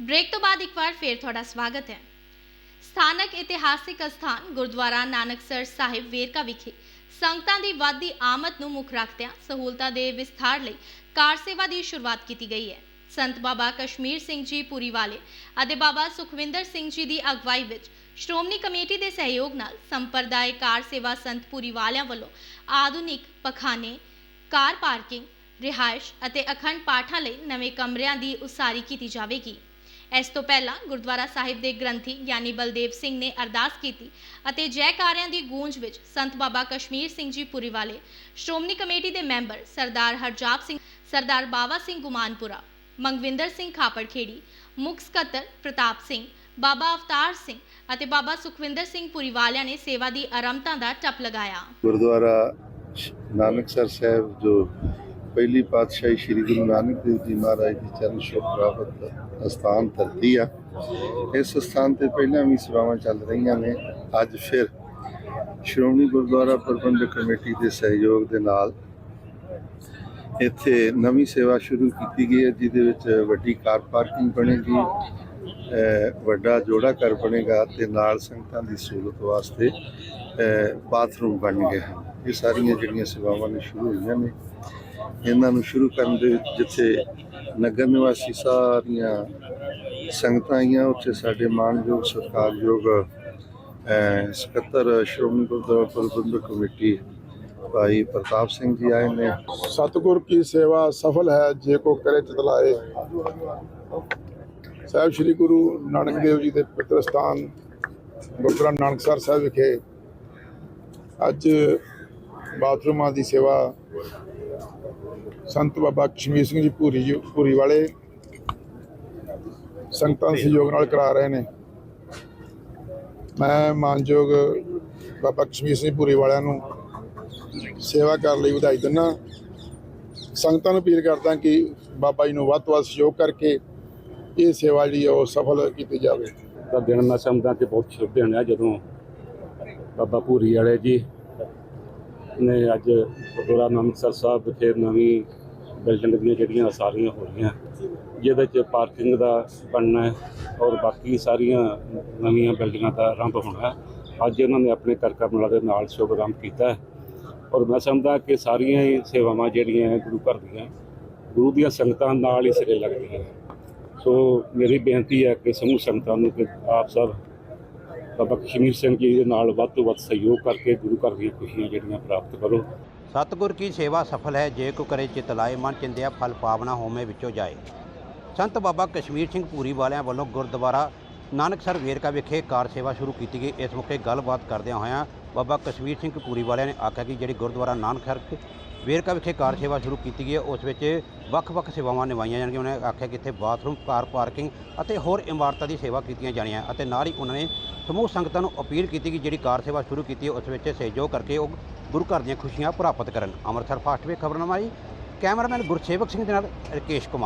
Break ਤੋਂ ਬਾਅਦ ਇੱਕ ਵਾਰ ਫੇਰ ਤੁਹਾਡਾ ਸਵਾਗਤ ਹੈ। ਸਥਾਨਕ ਇਤਿਹਾਸਿਕ ਅਸਥਾਨ ਗੁਰਦੁਆਰਾ ਨਾਨਕਸਰ ਸਾਹਿਬ ਵੇਰਕਾ ਵਿਖੇ ਸੰਗਤਾਂ ਦੀ ਵਾਧੀ ਆਮਦ ਨੂੰ ਮੁੱਖ ਰੱਖਦਿਆਂ ਸਹੂਲਤਾਂ ਦੇ ਵਿਸਥਾਰ ਲਈ ਕਾਰ ਸੇਵਾ ਦੀ ਸ਼ੁਰੂਆਤ ਕੀਤੀ ਗਈ ਹੈ। ਸੰਤ ਬਾਬਾ ਕਸ਼ਮੀਰ ਸਿੰਘ ਜੀ ਪੂਰੀ ਵਾਲੇ ਅਤੇ ਬਾਬਾ ਸੁਖਵਿੰਦਰ ਸਿੰਘ ਜੀ ਦੀ ਅਗਵਾਈ ਵਿੱਚ ਸ਼੍ਰੋਮਣੀ ਕਮੇਟੀ ਦੇ ਸਹਿਯੋਗ ਨਾਲ ਸੰਪਰਦਾਇ ਕਾਰ ਸੇਵਾ ਸੰਤ ਪੂਰੀ ਵਾਲਿਆਂ ਵੱਲੋਂ ਆਧੁਨਿਕ ਪਖਾਨੇ, ਕਾਰ ਪਾਰਕਿੰਗ, ਰਿਹਾਇਸ਼ ਅਤੇ ਅਖੰਡ ਪਾਠਾਂ ਲਈ ਨਵੇਂ ਕਮਰਿਆਂ ਦੀ ਉਸਾਰੀ ਕੀਤੀ ਜਾਵੇਗੀ। ਇਸ ਤੋਂ ਪਹਿਲਾਂ ਗੁਰਦੁਆਰਾ ਸਾਹਿਬ ਦੇ ਗ੍ਰੰਥੀ ਗਿਆਨੀ ਬਲਦੇਵ ਸਿੰਘ ਨੇ ਅਰਦਾਸ ਕੀਤੀ ਅਤੇ ਜੈਕਾਰਿਆਂ ਦੀ ਗੂੰਜ ਵਿੱਚ ਸੰਤ ਬਾਬਾ ਕਸ਼ਮੀਰ ਸਿੰਘ ਜੀ ਪੁਰੀ ਵਾਲੇ ਸ਼੍ਰੋਮਣੀ ਕਮੇਟੀ ਦੇ ਮੈਂਬਰ ਸਰਦਾਰ ਹਰਜਾਪ ਸਿੰਘ, ਸਰਦਾਰ ਬਾਵਾ ਸਿੰਘ ਗੁਮਾਨਪੁਰਾ ਮੰਗਵਿੰਦਰ ਸਿੰਘ ਖਾਪੜਖੇੜੀ ਮੁੱਖ ਸਕੱਤਰ ਪ੍ਰਤਾਪ ਸਿੰਘ, ਬਾਬਾ ਅਵਤਾਰ ਸਿੰਘ ਅਤੇ ਬਾਬਾ ਸੁਖਵਿੰਦਰ ਸਿੰਘ ਪੁਰੀ ਵਾਲਿਆਂ ਨੇ ਸੇਵਾ ਦੀ ਆਰੰਭਤਾ ਦਾ ਟੱਪ ਲਗਾਇਆ। ਗੁਰਦੁਆਰਾ ਨਾਨਕਸਰ ਸਾਹਿਬ ਜੋ ਪਹਿਲੀ ਪਾਤਸ਼ਾਹੀ ਸ੍ਰੀ ਗੁਰੂ ਨਾਨਕ ਦੇਵ ਜੀ ਮਹਾਰਾਜ ਦੀ ਚਰਨ ਛੋਹ ਪ੍ਰਾਪਤ ਅਸਥਾਨ ਧਰਤੀ ਆ। ਇਸ ਸਥਾਨ ਤੇ ਪਹਿਲਾਂ ਵੀ ਸੇਵਾਵਾਂ ਚੱਲ ਰਹੀਆਂ ਨੇ। ਅੱਜ ਫਿਰ ਸ਼੍ਰੋਮਣੀ ਗੁਰਦੁਆਰਾ ਪ੍ਰਬੰਧਕ ਕਮੇਟੀ ਦੇ ਸਹਿਯੋਗ ਦੇ ਨਾਲ ਇੱਥੇ ਨਵੀਂ ਸੇਵਾ ਸ਼ੁਰੂ ਕੀਤੀ ਗਈ ਹੈ, ਜਿਹਦੇ ਵਿੱਚ ਵੱਡੀ ਕਾਰ ਪਾਰਕਿੰਗ ਬਣੇਗੀ ਵੱਡਾ ਜੋੜਾ ਘਰ ਬਣੇਗਾ ਤੇ ਨਾਲ ਸੰਗਤਾਂ ਦੀ ਸਹੂਲਤ ਵਾਸਤੇ ਬਾਥਰੂਮ ਬਣ ਗਿਆ ਇਹ ਸਾਰੀਆਂ ਜਿਹੜੀਆਂ ਸੇਵਾਵਾਂ ਨੇ, ਸ਼ੁਰੂ ਹੋਈਆਂ ਨੇ। ਇਹਨਾਂ ਨੂੰ ਸ਼ੁਰੂ ਕਰਨ ਦੇ ਜਿੱਥੇ ਨਗਰ ਨਿਵਾਸੀ ਸਾਰੀਆਂ ਸੰਗਤਾਂ ਆਈਆਂ, ਉੱਥੇ ਸਾਡੇ ਮਾਨਯੋਗ, ਸਰਕਾਰਯੋਗ ਸਕੱਤਰ ਸ਼੍ਰੋਮਣੀ ਗੁਰਦੁਆਰਾ ਪ੍ਰਬੰਧਕ ਕਮੇਟੀ ਭਾਈ ਪ੍ਰਤਾਪ ਸਿੰਘ ਜੀ ਆਏ ਨੇ। ਸਤਗੁਰ ਕੀ ਸੇਵਾ ਸਫਲ ਹੈ, ਜੇ ਕੋ ਕਰੇ ਚਤਲਾਏ ਸਾਹਿਬ ਸ੍ਰੀ ਗੁਰੂ ਨਾਨਕ ਦੇਵ ਜੀ ਦੇ ਪਵਿੱਤਰ ਸਥਾਨ ਗੁਰਦੁਆਰਾ ਨਾਨਕਸਰ ਸਾਹਿਬ ਵਿਖੇ ਅੱਜ ਬਾਥਰੂਮਾਂ ਦੀ ਸੇਵਾ। ਸੰਤ ਬਾਬਾ ਕਸ਼ਮੀਰ ਸਿੰਘ ਜੀ ਪੂਰੀ ਜੀ ਪੂਰੀ ਵਾਲੇ ਸੰਗਤਾਂ ਸਹਿਯੋਗ ਨਾਲ ਕਰਾ ਰਹੇ ਨੇ। ਮੈਂ ਮਾਨਯੋਗ ਬਾਬਾ ਕਸ਼ਮੀਰ ਸਿੰਘ ਪੂਰੀ ਵਾਲਿਆਂ ਨੂੰ ਸੇਵਾ ਕਰਨ ਲਈ ਵਧਾਈ ਦਿੰਦਾ ਸੰਗਤਾਂ ਨੂੰ ਅਪੀਲ ਕਰਦਾ ਕਿ ਬਾਬਾ ਜੀ ਨੂੰ ਵੱਧ ਤੋਂ ਵੱਧ ਸਹਿਯੋਗ ਕਰਕੇ ਇਹ ਸੇਵਾ ਜਿਹੜੀ ਉਹ ਸਫਲ ਕੀਤੀ ਜਾਵੇ। ਦਾ ਦਿਨ ਮੈਂ ਸਮਝਦਾ ਕਿ ਬਹੁਤ ਸ਼ੁਭ ਦਿਨ ਹੈ ਜਦੋਂ ਬਾਬਾ ਭੂਰੀ ਵਾਲੇ ਜੀ ਨੇ ਅੱਜ ਗੁਰਦੁਆਰਾ ਨਾਨਕਸਰ ਸਾਹਿਬ ਵਿਖੇ ਨਵੀਂ ਬਿਲਡਿੰਗ ਦੀਆਂ ਜਿਹੜੀਆਂ ਸਾਰੀਆਂ ਹੋ ਰਹੀਆਂ, ਜਿਹਦੇ ਚ ਪਾਰਕਿੰਗ ਦਾ ਬਣਨਾ ਹੈ ਔਰ ਬਾਕੀ ਸਾਰੀਆਂ ਨਵੀਆਂ ਬਿਲਡਿੰਗਾਂ ਦਾ ਆਰੰਭ ਹੋਣਾ ਅੱਜ ਉਹਨਾਂ ਨੇ ਆਪਣੇ ਕਰ ਕਮਲਾ ਦੇ ਨਾਲ ਸ਼ੁਭ ਆਰੰਭ ਕੀਤਾ ਔਰ ਮੈਂ ਸਮਝਦਾ ਕਿ ਸਾਰੀਆਂ ਹੀ ਸੇਵਾਵਾਂ ਜਿਹੜੀਆਂ ਗੁਰੂ ਘਰ ਦੀਆਂ, ਗੁਰੂ ਦੀਆਂ ਸੰਗਤਾਂ ਨਾਲ ਹੀ ਸਿਰੇ ਲੱਗਦੀਆਂ ਸੋ ਮੇਰੀ ਬੇਨਤੀ ਹੈ ਕਿ ਸਮੂਹ ਸੰਗਤਾਂ ਨੂੰ ਕਿ ਆਪ ਸਭ ਬਾਬਾ ਕਸ਼ਮੀਰ ਸਿੰਘ ਜੀ ਦੇ ਨਾਲ ਵੱਧ ਤੋਂ ਵੱਧ ਸਹਿਯੋਗ ਕਰਕੇ ਗੁਰੂ ਘਰ ਦੀਆਂ ਖੁਸ਼ੀਆਂ ਜਿਹੜੀਆਂ ਪ੍ਰਾਪਤ ਕਰੋ। ਸਤਿਗੁਰ ਕੀ ਸੇਵਾ ਸਫਲ ਹੈ, ਜੇ ਕੋ ਕਰੇ ਚਿਤ ਲਾਏ, ਮਨ ਚਿੰਦਿਆ ਫਲ ਪਾਵਨਾ ਹੋਮੇ ਵਿੱਚੋਂ ਜਾਏ। ਸੰਤ ਬਾਬਾ ਕਸ਼ਮੀਰ ਸਿੰਘ ਪੂਰੀ ਵਾਲਿਆਂ ਵੱਲੋਂ ਗੁਰਦੁਆਰਾ ਨਾਨਕਸਰ ਵੇਰਕਾ ਵਿਖੇ ਕਾਰ ਸੇਵਾ ਸ਼ੁਰੂ ਕੀਤੀ ਗਈ। ਇਸ ਮੌਕੇ ਗੱਲਬਾਤ ਕਰਦਿਆਂ ਹੋਇਆਂ ਬਾਬਾ ਕਸ਼ਮੀਰ ਸਿੰਘ ਪੂਰੀ ਵਾਲਿਆਂ ਨੇ ਆਖਿਆ ਕਿ ਜਿਹੜੀ ਗੁਰਦੁਆਰਾ ਨਾਨਕਸਰ ਵੇਰਕਾ ਵਿਖੇ ਕਾਰ ਸੇਵਾ ਸ਼ੁਰੂ ਕੀਤੀ ਗਈ ਹੈ, ਉਸ ਵਿੱਚ ਵੱਖ-ਵੱਖ ਸੇਵਾਵਾਂ ਨਿਭਾਈਆਂ ਜਾਣਗੀਆਂ। ਉਹਨਾਂ ਨੇ ਆਖਿਆ ਕਿ ਇੱਥੇ ਬਾਥਰੂਮ, ਕਾਰ ਪਾਰਕਿੰਗ ਅਤੇ ਹੋਰ ਇਮਾਰਤਾਂ ਦੀ ਸੇਵਾ ਕੀਤੀਆਂ ਜਾਣੀਆਂ ਅਤੇ ਨਾਲ ਹੀ ਉਹਨਾਂ ਨੇ ਸਮੂਹ ਸੰਗਤਾਂ ਨੂੰ ਅਪੀਲ ਕੀਤੀ ਕਿ ਜਿਹੜੀ ਕਾਰ ਸੇਵਾ ਸ਼ੁਰੂ ਕੀਤੀ ਹੈ, ਉਸ ਵਿੱਚ ਸਹਿਯੋਗ ਕਰਕੇ ਉਹ ਗੁਰੂ ਘਰ ਦੀਆਂ ਖੁਸ਼ੀਆਂ ਪ੍ਰਾਪਤ ਕਰਨ। ਅੰਮ੍ਰਿਤਸਰ ਫਾਸਟ ਵੇ ਖਬਰਨਾਮਾ ਜੀ। ਕੈਮਰਾਮੈਨ ਗੁਰਸੇਵਕ ਸਿੰਘ ਦੇ ਨਾਲ ਰਕੇਸ਼ ਕੁਮਾਰ।